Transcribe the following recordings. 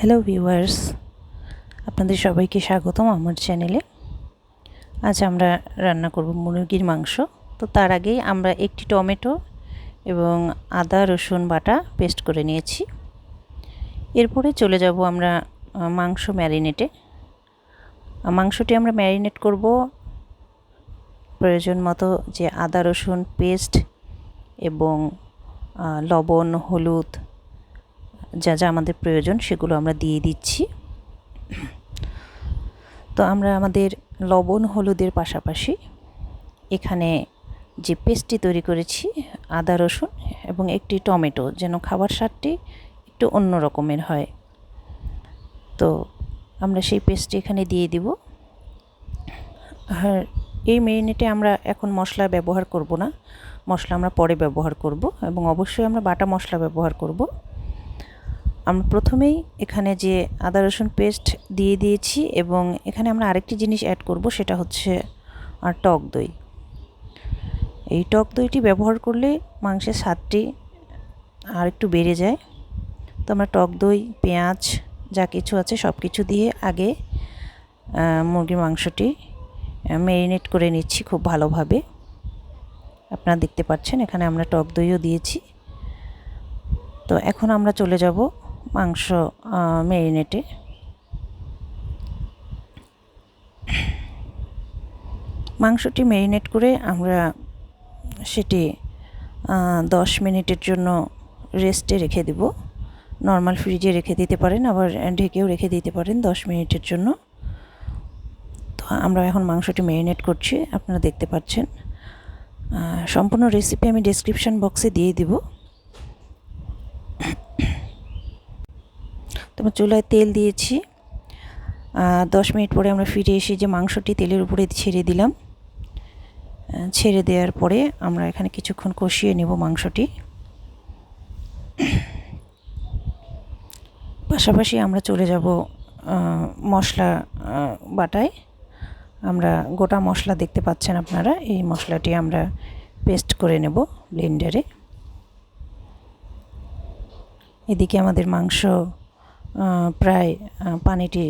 Hello viewers, আপনাদের সবাইকে স্বাগতম আমার চ্যানেলে। আজ আমরা রান্না করব মুরগির মাংস। তো তার আগেই আমরা একটি টমেটো এবং আদা, রসুন, বাটা পেস্ট করে নিয়েছি। এরপরে চলে যাব আমরা মাংস ম্যারিনেটে। মাংসটি আমরা ম্যারিনেট করব প্রয়োজন মতো যে আদা, রসুন, পেস্ট এবং লবণ, হলুদ যা যা আমাদের প্রয়োজন সেগুলো আমরা দিয়ে দিচ্ছি। তো আমরা আমাদের লবণ হলুদের পাশাপাশি এখানে যে পেস্টটি তৈরি করেছি, আদা, রসুন এবং একটি টমেটো যেন খাবার স্বাদটি একটু অন্য রকমের হয়। তো আমরা সেই পেস্টটি এখানে দিয়ে দিব। আর এই মেরিনেটে আমরা এখন মশলা ব্যবহার করব না। মশলা আমরা পরে ব্যবহার করব এবং অবশ্যই আমরা বাটা মশলা ব্যবহার করব। আমরা প্রথমেই এখানে যে আদা, রসুন পেস্ট দিয়ে দিয়েছি এবং এখানে আমরা আরেকটি জিনিস অ্যাড করব, সেটা হচ্ছে টক দই। এই টক দইটি ব্যবহার করলে মাংসের স্বাদটি আর একটু বেড়ে যায়। তো আমরা টক দই, পেঁয়াজ যা কিছু আছে সব কিছু দিয়ে আগে মুরগির মাংসটি ম্যারিনেট করে নিচ্ছি খুব ভালোভাবে। আপনারা দেখতে পাচ্ছেন এখানে আমরা টক দইও দিয়েছি। তো এখন আমরা চলে যাব মাংস ম্যারিনেটে মাংসটি ম্যারিনেট করে আমরা সেটি দশ মিনিটের জন্য রেস্টে রেখে দেব। নর্মাল ফ্রিজে রেখে দিতে পারেন, আবার ঢেকেও রেখে দিতে পারেন দশ মিনিটের জন্য। তো আমরা এখন মাংসটি ম্যারিনেট করছি, আপনারা দেখতে পাচ্ছেন। সম্পূর্ণ রেসিপি আমি ডেসক্রিপশন বক্সে দিয়ে দিব। তারপর চুলায় তেল দিয়েছি। দশ মিনিট পরে আমরা ফিরে এসে যে মাংসটি তেলের উপরে ছেড়ে দিলাম ছেড়ে দেওয়ার পরে আমরা এখানে কিছুক্ষণ কষিয়ে নেব মাংসটি। পাশাপাশি আমরা চলে যাব মশলা বাটায়। আমরা গোটা মশলা দেখতে পাচ্ছেন আপনারা, এই মশলাটি আমরা পেস্ট করে নেব ব্লেন্ডারে। এদিকে আমাদের মাংস প্রায় পানিটি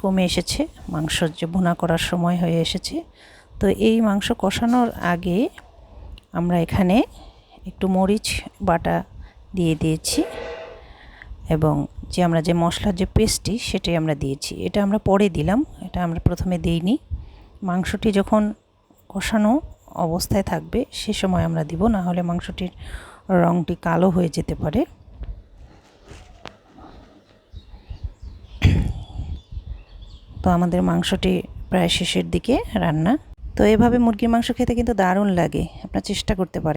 কমে এসেছে, মাংস যে ভুনা করার সময় হয়ে এসেছে। তো এই মাংস কষানোর আগে আমরা এখানে একটু মরিচ বাটা দিয়ে দিয়েছি এবং যে আমরা যে মশলার যে পেস্টটি সেটাই আমরা দিয়েছি। এটা আমরা পরে দিলাম, এটা আমরা প্রথমে দিইনি। মাংসটি যখন কষানো অবস্থায় থাকবে, সে সময় আমরা দিব, না হলে মাংসটির রঙটি কালো হয়ে যেতে পারে। তো আমাদের মাংসটি প্রায় শেষের দিকে রান্না। তো এভাবে মুরগির মাংস খেতে কিন্তু দারুণ লাগে। আপনার চেষ্টা করতে পারেন।